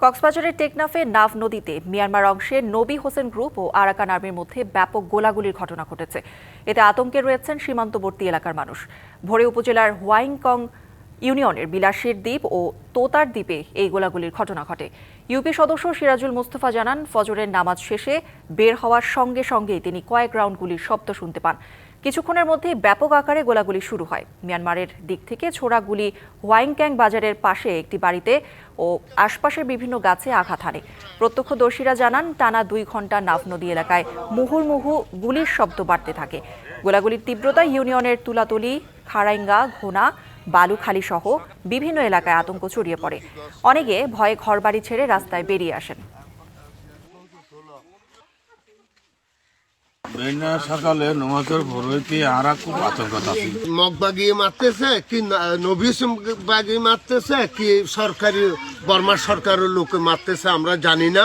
কক্সবাজারের টেকনাফে নাভ নদীতে মিয়ানমার অংশে নবী হোসেন গ্রুপ ও আরাকান আর্মির মধ্যে ব্যাপক গোলাগুলির ঘটনা ঘটেছে। এতে আতঙ্কে রয়েছেন সীমান্তবর্তী এলাকার মানুষ। ভোরে উপজেলার হোয়াইংকং ইউনিয়নের বিলাসীর দ্বীপ ও তোতার দ্বীপে এই গোলাগুলির ঘটনা ঘটে। ইউপি সদস্য সিরাজুল মুস্তফা জানান, ফজরের নামাজ শেষে বের হওয়ার সঙ্গে সঙ্গেই তিনি কয়েক রাউন্ড গুলির শব্দ শুনতে পান। কিছুক্ষণের মধ্যেই ব্যাপক আকারে গোলাগুলি শুরু হয়। মিয়ানমারের দিক থেকে ছোড়া গুলি হোয়াইংক্যাং বাজারের পাশে একটি বাড়িতে ও আশপাশের বিভিন্ন গাছে আঘাত হানে। প্রত্যক্ষদর্শীরা জানান, টানা দুই ঘণ্টা নাফ নদী এলাকায় মুহুর্মুহু গুলির শব্দ বাড়তে থাকে। গোলাগুলির তীব্রতা ইউনিয়নের তুলাতলি, খারাইঙ্গা, ঘোনা বালুখালী সহ বিভিন্ন এলাকায় আতঙ্ক ছড়িয়ে পড়ে। অনেকে ভয়ে ঘরবাড়ি ছেড়ে রাস্তায় বেরিয়ে আসেন। বেনা সকালে নমাজের ভোর হইতে আর খুব আতঙ্ক আছে। মগ বাগিয়ে মারতেছে কি নভিস বাগিয়ে মারতেছে কি সরকারি বর্মা সরকারের লোকে মারতেছে আমরা জানি না।